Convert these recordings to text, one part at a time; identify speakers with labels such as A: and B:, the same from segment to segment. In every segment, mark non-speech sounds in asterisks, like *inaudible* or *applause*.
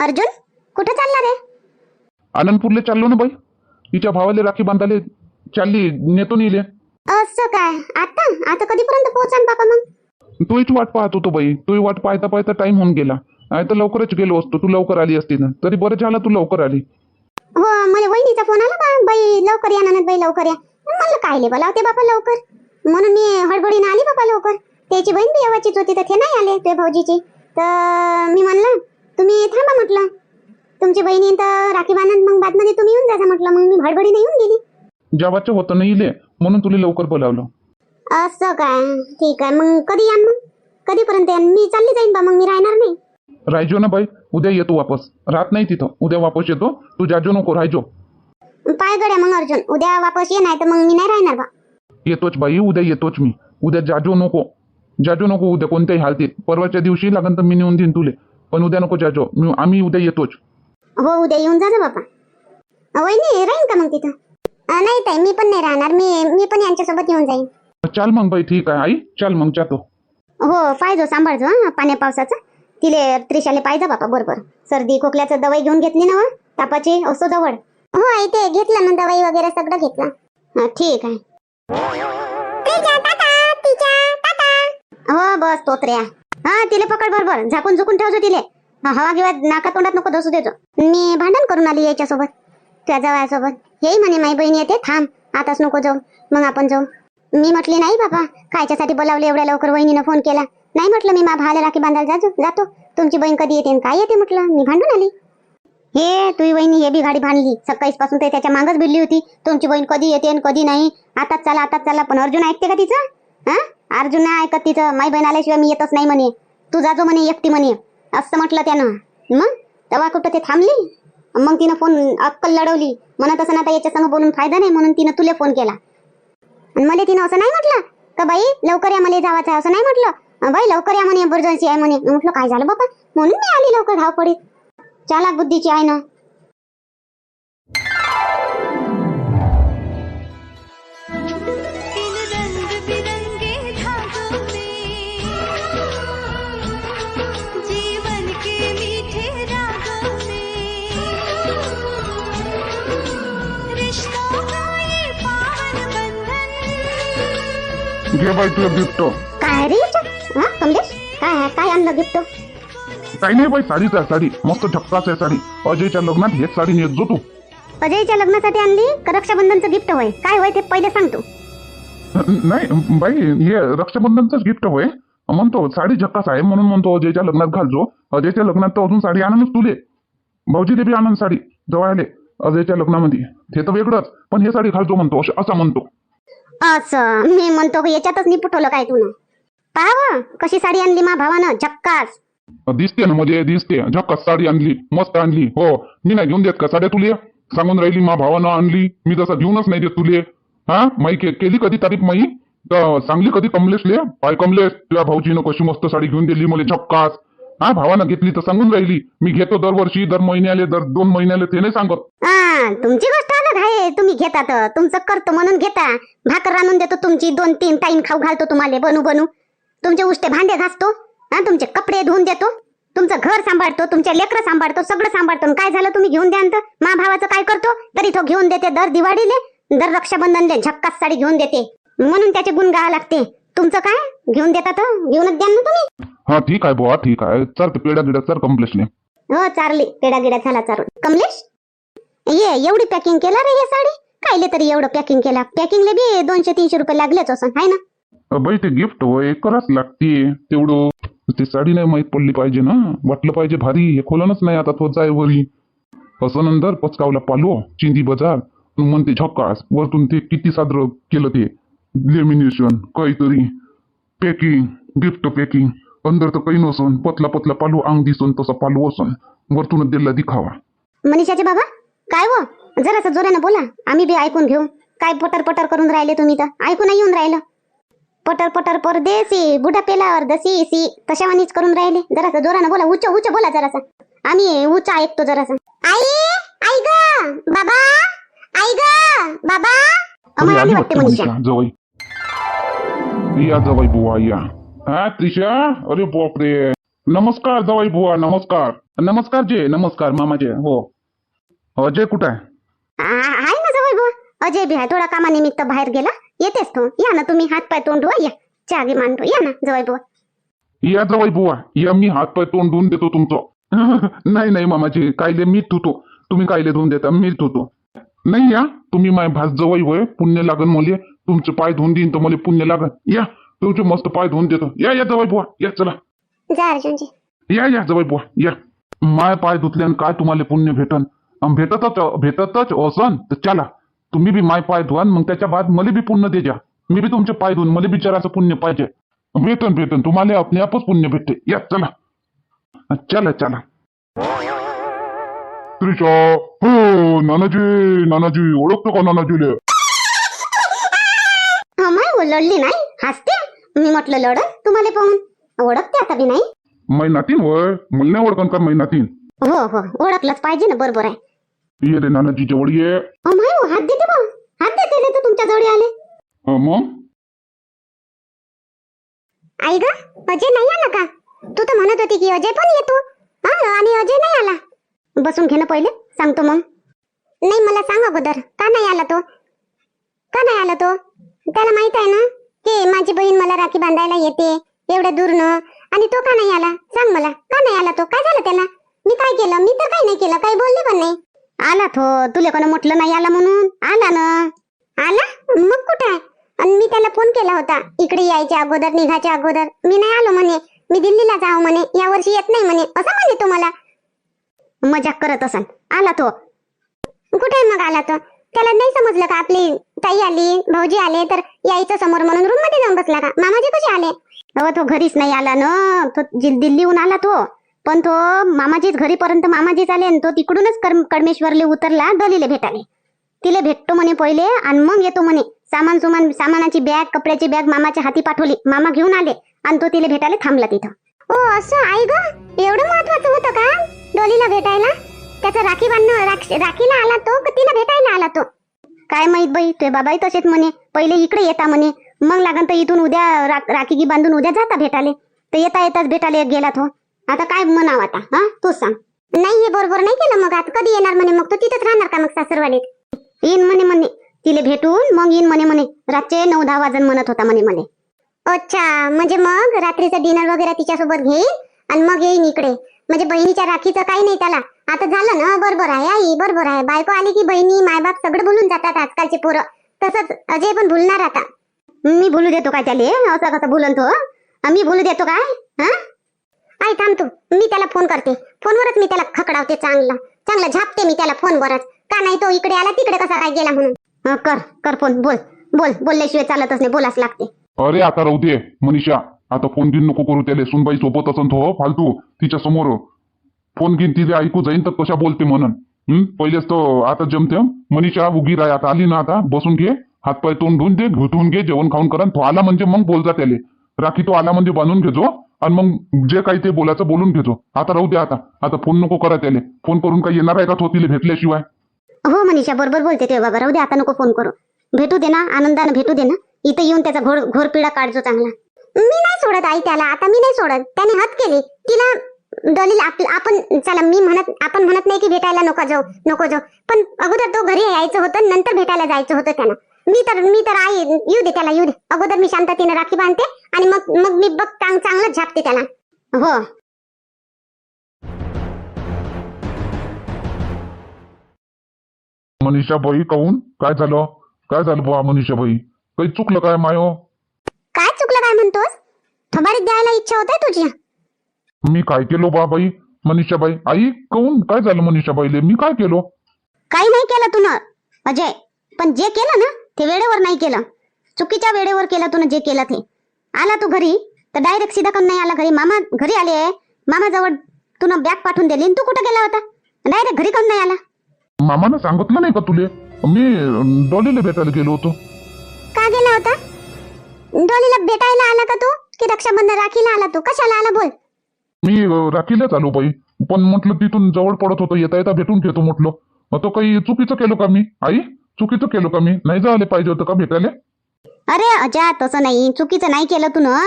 A: अर्जुन कुठे चालला रे
B: आनंदपूरले चाललो ना बाई. तिच्या भावाले राखी बांधाले चालली नेतो नेले.
A: असं काय? आता? आता कधीपर्यंत पोहोचान बाबा मग?
B: तूच वाट पाहत होतो बाई. तू वाट पाहता पाहता टाइम होऊन गेला. नाही तर लवकरच गेलो असतो. तू लवकर आली असती ना. तरी बरं झालं तू लवकर आली.
A: हो मला वहिनीचा फोन आला का बाई लवकर या ननद बाई लवकर या. म्हणलं काय बोलावते बाबा लवकर? म्हणून मी हडबडीने आली बाबा लवकर. त्याची बहीण बी होती तर ते नाही आले ते भाऊजीची. तर मी म्हणलं तुम्ही थांबा म्हटलं. तुमची बहिणी तर राखी बांधून मग बादमध्ये तुम्ही येऊन जायचं म्हटलं. मग मी हडबडीने येऊन गेली.
B: जेवाचं होतं नाही इले. म्हणून तुला लवकर बोलावलं.
A: असं काय? ठीक आहे. मग कधी या मग? कधीपर्यंत यान मी चालली जाईन बा मग मी राहणार नाही.
B: राहायचो ना बाई उद्या येतो वापस. राहत नाही तिथं. उद्या वापस येतो. तू जाजो नको राहायचो
A: पाय गड्या मग अर्जुन. उद्या वापस ये नाही तर मग मी नाही राहणार बा.
B: येतोच बाई उद्या येतोच मी. उद्या जाजो नको. जाजो नको उद्या कोणत्याही हालतीत. परवाच्या दिवशी लागन तर मी नेऊन देईन तुले. पण उद्या नको जाजो. मी- आम्ही उद्या येतोच.
A: हो उद्या येऊन जा बाबा वहिनी राहीन का मग तिथं? अं, नाही ताई मी पण नाही राहणार. मी मी पण यांच्यासोबत येऊन जाईन.
B: चाल मग बाई ठीक आहे आई. चाल मग जातो.
A: हो पाहिजो सांभाळजो हा पाण्या पावसाचा. तिले त्रिशाले पाहिजे बापा बरोबर. सर्दी खोकल्याचं दवाई घेऊन घेतली ना व? तापाची औषध जवळ हो आई ते घेतलं ना दवाई वगैरे सगळं घेतलं. हा, ठीक आहे. हो बस तोत्र्या हा तिले पकड बरोबर झाकून झुकून ठेवजो तिले. हा, हवा किंवा नाका तोंडात नको धसू देजो. मी भांडण करून आली याच्यासोबत त्या जवायासोबत हेही म्हणे माई बहीण येते थांब. आताच नको जाऊ. मग आपण जाऊ. मी म्हटली नाही बाबा. कायच्यासाठी बोलावले एवढ्या लवकर वहिनीनं फोन केला. नाही म्हटलं मी मा भावाला राखी बांधायला जातो जातो. तुमची बहीण कधी येते आणि काय येते? म्हटलं. मी भांडून आली. हे तुझी वहिनी हे बी गाडी भांडली सकाळीच पासून ते त्याच्या मागच भिडली होती. तुमची बहीण कधी येते आणि कधी नाही. आताच चला आताच चला. पण अर्जुन ऐकते का तिचं? हा? अर्जुन नाही ऐकत तिचं. माई बहीण आल्याशिवाय मी येतच नाही म्हणे. तू जाजो म्हणे एकटी म्हणे. असं म्हटलं त्यानं. मग? तेव्हा कुठं ते थांबली? मग तिनं फोन अक्कल लढवली. म्हणत असं आता याच्या संग बोलून फायदा नाही म्हणून तिनं तुला फोन केला. आणि मला तिनं असं नाही म्हटलं? का बाई लवकर या मला जावाचं आहे असं नाही म्हटलं? बाई लवकर या म्हणे एमर्जन्सी आहे म्हणे. म्हटलं काय झालं बाबा म्हणून मी आली लवकर धावपडीत चालाक बुद्धीची आहे ना.
C: इन रंग बिरंगे धागों में जीवन के मीठे रागों में रिश्तों का ये पावन बंधन.
B: घे बाई तुझं गिफ्ट.
A: काय रे? हा कमलेश. काय आहे? काय आणलं गिफ्ट?
B: काही नाही बाई साडीच आहे साडी. मस्त झक्काच आहे साडी. अजयच्या लग्नात हेच साडी नेत जो तू.
A: अजयच्या लग्नासाठी आणली? का रक्षाबंधनचं गिफ्ट होय? काय होय ते पहिले सांगतो
B: नाही बाई हे रक्षाबंधनचंच गिफ्ट होय. म्हणतो साडी झक्कास आहे म्हणून म्हणतो अजयच्या लग्नात घालजो अजयच्या लग्नात तर अजून साडी आणूनच तुले. भाऊजी बी आनंद साडी. जवळ आले. अजयच्या लग्नामध्ये. ते तर वेगळंच. पण हे साडी घालजो म्हणतो असं- असा म्हणतो.
A: असं. मी म्हणतो की याच्यातच निपुटवलं काय तू पाहावं कशी साडी आणली मा भावानं? झक्कास.
B: दिसते ना मध्ये दिसते. झक्कास साडी आणली मस्त आणली. हो मी नाही घेऊन देत का साड्या तुले? सांगून राहिली मा भावानं आणली. मी तसं घेऊनच नाही देत तुले. हा? माई के- केली कधी तारीफ माई? चांगली सांगली कधी कमलेशले? पाय कमलेश तुझ्या भाऊजीनं कशी मस्त साडी घेऊन दिली मला झक्कास. हा? भावानं घेतली तर सांगून राहिली. मी घेतो दरवर्षी दर महिन्याले दर दोन महिन्याले ते नाही सांगत.
A: हा तुमची गोष्ट अलग आहे. तुम्ही घेतात तुमचं करतो म्हणून घेता. भाकर आणून देतो तुमची. दोन तीन टाईम खाऊ घालतो तुम्हाला बनू बनू. तुमचे उष्टे भांडे घासतो. हा तुमचे कपडे धुवून देतो तुमचं घर सांभाळतो तुमच्या लेकरं सांभाळतो सगळं सांभाळतो. काय झालं तुम्ही घेऊन द्या तर मा भावाचं काय करतो? तरी तो घेऊन देते दर दिवाळीले दर रक्षाबंधनले झक्कास साडी घेऊन देते. म्हणून त्याचे गुण गावा लागते. तुमचं काय? घेऊन देतात घेऊनच द्या ना तुम्ही.
B: हा ठीक आहे बुवा ठीक आहे. चल पेडा गिडा चल कमलेशने
A: हो चारली. पेडा गिडा झाला चारून. कमलेश? ये एवढी पॅकिंग केला रे हे साडी? कायले तरी एवढं पॅकिंग केला? पॅकिंगले बी दोनशे तीनशे रुपये लागलेच असं हाय ना?
B: बाई ते गिफ्ट होय कराच लागते तेवढं. ते साडी नाही माहीत पडली पाहिजे ना. वाटलं पाहिजे भारी. हे खोलनच नाही आता तो जाय वरी. असं नंतर पचकावला पालो चिंदी बाजार. म्हणते झक्कास वरतून ते किती सादर केलं ते. लेमिनेशन काहीतरी. पॅकिंग गिफ्ट पॅकिंग अंदर तर काही नसन. पतला पतला पालू अंग दिसून तसा पालू असन. वरतूनच दिला दिखावा.
A: मनीषाचे बाबा काय हो? जरासं जोरानं बोला. आम्ही बी ऐकून घेऊ. काय पटर पटर करून राहिले तुम्ही तर? ऐकून येऊन राहिलं. पटर पटर परदेसी बुडा पेलावर दसी सी तशावानीच करून राहिले. जरासं जोरानं बोला उच्च उच्च बोला जरासं. आम्ही उच्च ऐकतो जरासं. आई आई ग बाबा आई ग बाबा. अमर आली वाटते मनीषा.
B: जवळ. या जवाई बुवा या. हा त्रिशा? अरे बापरे. नमस्कार जवाई बुवा नमस्कार. नमस्कार जे नमस्कार मामाजे हो. अजय कुठं आहे?
A: आहे ना जवळ बुवा. अजय बी आहे थोडा कामानिमित्त बाहेर गेला. येतेस तो. या ना तुम्ही हात पाय तोंड. धुवा या. चहा घे मांडतो या ना जवळ बुवा.
B: या जवाई बुवा. या मी हात पाय तोंड धुवून देतो तुमचं. *laughs* नाही नाही मामाजी. कायले मी धुतो तुम्ही कायले धुवून देता? मी धुतो नाही या. तुम्ही माय भास जवाई वय पुण्य लागन मले. तुमचे पाय धुवून देईन तर मला पुण्य लागन. या. तुमचे मस्त पाय धुवून देतो. या या जवाई बुवा. या चला.
A: जा अर्जुनजी.
B: या या जवळ बुवा. या. माय पाय धुतल्यानं काय तुम्हाला पुण्य भेटन? भेटतच भेटतच असन. तर चला. तुम्ही बी माय पाय धुवान मग त्याच्या बाद मला बी पुण्य दे जा मी बी तुमचे पाय धुवून मला बिचाराचं पुण्य पाहिजे. भेटन भेटन. तुम्हाला आपले आपच पुण्य भेटते. या चला. चला चला. त्रिशा. हो नानाजी नानाजी. ओळखतो का नानाजीले?
A: लढली नाही. हसते. मी म्हटलं लढत तुम्हाला पाहून. ओळखते आता बी नाही.
B: मै नातीन वय मला नाही ओळखन का मै नातीन
A: हो हो. ओळखलंच पाहिजे ना बरोबर आहे.
B: ये रे नानाजी जवळ ये.
A: अमाय वो हात देते बा. हात देते ते तर तुमच्या जवळ आले
B: अं, मग?
A: आई ग अजय नाही आला का? तू तर म्हणत होती की अजय पण येतो. हा आणि अजय नाही आला. बसून घे ना पहिले सांगतो मग. नाही मला सांग अगोदर का नाही आला तो? का नाही आला तो? त्याला माहीत आहे ना की माझी बहीण मला राखी बांधायला येते एवढ्या दूरनं आणि तो का नाही आला? सांग मला का नाही आला तो? काय झालं त्याला? मी काय केलं? मी तर काही नाही केलं काही बोलले पण नाही. आला तो तुला कोण म्हटलं नाही आला म्हणून? आला ना. आला? मग कुठं आहे? आणि मी त्याला फोन केला होता. इकडे यायच्या अगोदर निघायच्या अगोदर. मी नाही आलो म्हणे. मी दिल्लीला जाऊ म्हणे. या वर्षी येत नाही म्हणे. असं म्हणे तो मला. मजाक करत असन. आला तो. कुठे मग आला तो? त्याला नाही समजलं का आपली ताई आली भाऊजी आले तर यायचं समोर म्हणून रूममध्ये जाऊन बसला का? मामाजी कसे आले? अहो तो घरीच नाही आला ना. तो दिल्लीहून आला तो. पण तो मामाजीच घरीपर्यंत मामाजीच आले आणि तो तिकडूनच कर्म- कडमेश्वरले उतरला डोलीले भेटाले. तिले भेटतो म्हणे पहिले आणि मग येतो म्हणे. सामान सुमान सामानाची बॅग कपड्याची बॅग मामाच्या हाती पाठवली. मामा घेऊन आले आणि तो तिला भेटायला थांबला तिथं. ओ असं आई ग? एवढं महत्वाचं होतं का? डोलीला भेटायला? त्याचा राखी बांधणं राख- राखीला आला तो का तिला भेटायला आला तो? काय माहीत बाई ते बाबाही तसेच म्हणे. पहिले इकडे येता म्हणे. मग लागन तर इथून उद्या राखी गी बांधून उद्या जाता भेटाले. तर येता येताच भेटाले गेला तो. आता काय म्हणावं आता हा? तू सांग. नाही हे बरोबर नाही केलं मग आता. कधी येणार म्हणे मग? तो तिथेच राहणार का मग सासरवाडीत? येईन म्हणे म्हणे. तिले भेटून मग येईन म्हणे म्हणे. रातचे नऊ दहा वाजन म्हणत होता म्हणे म्हणे. अच्छा म्हणजे मग रात्रीचं डिनर वगैरे तिच्यासोबत घेईन आणि मग येईन इकडे. म्हणजे बहिणीच्या राखीचं काही नाही त्याला. आता झालं ना बरोबर आहे आई बरोबर आहे. बायको आली की बहिणी मायबाप सगळं बोलून जातात आजकालचे पोरं. तसंच अजय पण भुलणार आता. मी भुलू देतो काय त्याले? असं कसं भुलन तो मी भुलू देतो काय? हा? आई थांब तू? मी त्याला फोन करते. फोनवरच मी त्याला खकडावते चांगला. चांगला झापते मी त्याला फोनवरच का नाही तो इकडे आला तिकडे कसा काय गेला म्हणून? कर कर फोन बोल बोल. बोलल्याशिवाय चालतच नाही. बोलाच लागते.
B: अरे आता राहू दे मनीषा. आता फोन घेऊन नको करू त्याला. सुनबाई सोबत असन तो हो, फालतू. तिच्या समोर. फोन घेऊन तिथे ऐकू जाईन तर कशा बोलते म्हणून. पहिलेच तो आता जमते मनीषा उगी राय आता आली ना आता? बसून घे. हातपाय तोंड धुवून दे घुटून घे जेवण खाऊन करा. तो आला म्हणजे मग बोल जा त्याले. राखी तो आला म्हणजे बांधून घेजो आणि मग जे काही ते बोलायचं बोलून घेतो. आता राहू दे आता. आता फोन नको करा त्याले. फोन करून काही येणार आहे का तो तिला भेटल्याशिवाय?
A: हो मनीषा बरोबर बोलते ते बाबा. राहू दे आता नको फोन करू. भेटू दे ना आनंदाने भेटू दे ना. इथं येऊन त्याचा घोर पिढा काढजो चांगला. मी नाही सोडत आई त्याला. आता मी नाही सोडत. त्याने हत केली. तिला दलील आप- आपण चला मी म्हणत आपण म्हणत नाही की भेटायला नको जाऊ नको जाऊ. पण अगोदर तो घरी यायचं होतं नंतर भेटायला जायचं होतं त्यानं मी तर मी तर आई येऊ दे त्याला येऊ दे. अगोदर मी शांततेने राखी बांधते आणि मग मग मी बघ चांग चांगलंच झापते त्याला. हो.
B: मनीषा बाई काहून काय झालं? काय झालं बुवा मनीषा बाई? काही चुकलं काय मायो?
A: काय चुकलं काय म्हणतोस? थबाडीत द्यायला इच्छा होते तुझी.
B: मी काय केलो बा बाई? मनीषाबाई आई कहून काय झालं मनीषाबाईले मी काय केलो?
A: काही नाही केलं तू ना अजय पण जे केलं ना ते वेळेवर नाही केलं. चुकीच्या वेळेवर केलं तू जे केलं ते. आला तू घरी तर डायरेक्ट सीधा कम नाही आला घरी. मामा घरी आले मामाजवळ तू बॅग पाठवून दिली तू कुठं गेला होता? डायरेक्ट घरी कम नाही आला.
B: मामानं सांगितलं नाही का तुले? मी डॉलीला भेटायला गेलो होतो.
A: का गेला होता? डोलीला भेटायला आला का तू? की रक्षाबंधन राखीला आला तू? कशाला आला बोल.
B: मी राखीलाच आलो बाई. पण म्हटलं तिथून जवळ पडत होतं. येता येता भेटून घेतो म्हटलं. मग तो काही चुकीचं केलं का मी? आई? चुकीचं केलं का मी? नाही जायला पाहिजे होतं का भेटायला?
A: अरे अजा तसं नाही. चुकीचं नाही केलं तू ना.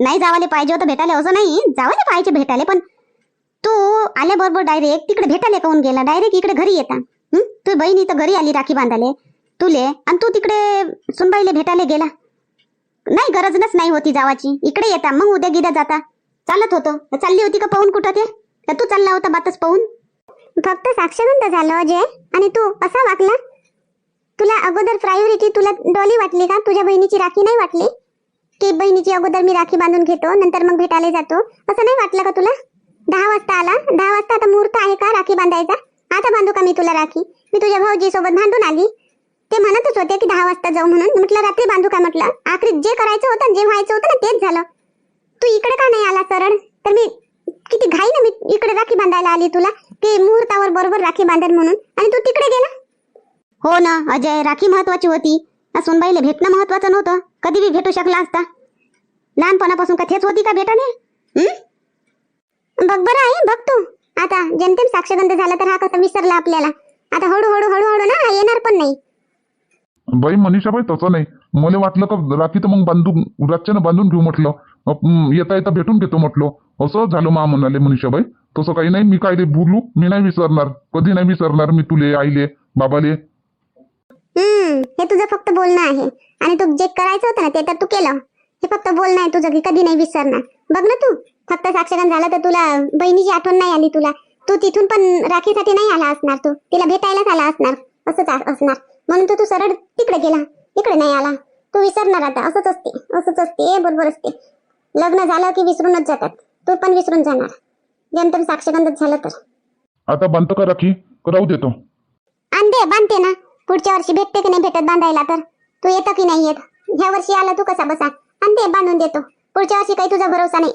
A: नाही जावाले पाहिजे होतं भेटायला असं नाही. जावाले पाहिजे भेटायला पण तू आल्याबरोबर डायरेक्ट तिकडे भेटायला काऊन गेला? डायरेक्ट इकडे घरी येता? तू बहिणी तर घरी आली राखी बांधाले तुले आणि तू तिकडे सुनबाईले भेटायला गेला. नाही गरजच नाही होती जावाची. इकडे येता मग उद्या गिद्या जाता. चालत होतं. चालली होती का पाहून कुठं ते? तू चालला होता बातच पाहून. फक्त साक्षगंध झालं अजय. आणि तू असा वागला? तुला अगोदर प्रायोरिटी तुला डॉली वाटली का? तुझ्या बहिणीची राखी नाही वाटली? की बहिणीची अगोदर मी राखी बांधून घेतो नंतर मग भेटायला जातो? असं नाही वाटलं का तुला? दहा वाजता आला. दहा वाजता आता मुहूर्त आहे का राखी बांधायचा? आता बांधू का मी तुला राखी? मी तुझ्या भाऊजी सोबत बांधून आली. ते म्हणतच होते की दहा वाजता जाऊ म्हणून. म्हटलं रात्री बांधू का? म्हटलं. आखरी जे करायचं होतं जे व्हायचं होतं ना तेच झालं. तू इकडे का नाही आला सरळ तर मी किती घाई ना मी इकडे राखी बांधायला आली तुला की मुहूर्तावर बरोबर राखी बांधेल म्हणून? आणि तू तिकडे गेला? हो ना अजय राखी महत्वाची होती. आ सुनबाईला भेटणं महत्वाचं नव्हतं. कधी बी भेटू शकला असता. लहानपणापासून का थेच होती का भेटणे? बघ बरं आहे बघ तू. आता जेमतेम साक्षगंध झाला तर हा कसा विसरला आपल्याला. आता हळूहळू हळूहळू ना येणार पण नाही.
B: बाई मनीषाबाई तसं नाही. मला वाटलं का राखी तर मग बांधून रातच्यानं बांधून घेऊ म्हटलं. येता येता भेटून घेतो म्हटलं. असं झालं मा म्हणाले मनीषाबाई. तसं काही नाही मी काय रे बोलू? मी नाही विसरणार. कधी नाही विसरणार मी तुले आईले बाबाले.
A: हम्म हे तुझं फक्त बोलणं आहे. आणि तू जे करायचं होतं ना ते तर तू केलं. हे फक्त बोलणं आहे तुझं की कधी नाही विसरणार. बघ ना तू. फक्त साक्षगंध झाला तर तुला बहिणीची आठवण नाही आली तुला. तू तिथून पण राखीसाठी नाही आला असणार तू. तिला भेटायलाच आला असणार. असंच असणार. म्हणून तू तू सरळ तिकडे गेला. इकडे नाही आला. तू विसरणार आता. असंच असते. असंच असते. बरोबर असते. लग्न झालं की विसरूनच जातात. तू पण विसरून जाणार. जेमतेम साक्षगंधच झालं तर.
B: आता बांधतो का राखी? राहू देतो
A: आणते बांधते ना. पुढच्या वर्षी भेटते की नाही भेटत बांधायला तर? तू येतं की नाही येत? ह्या वर्षी आला तू कसा बसा? आणि ते बांधून देतो. पुढच्या वर्षी काही तुझा भरोसा नाही.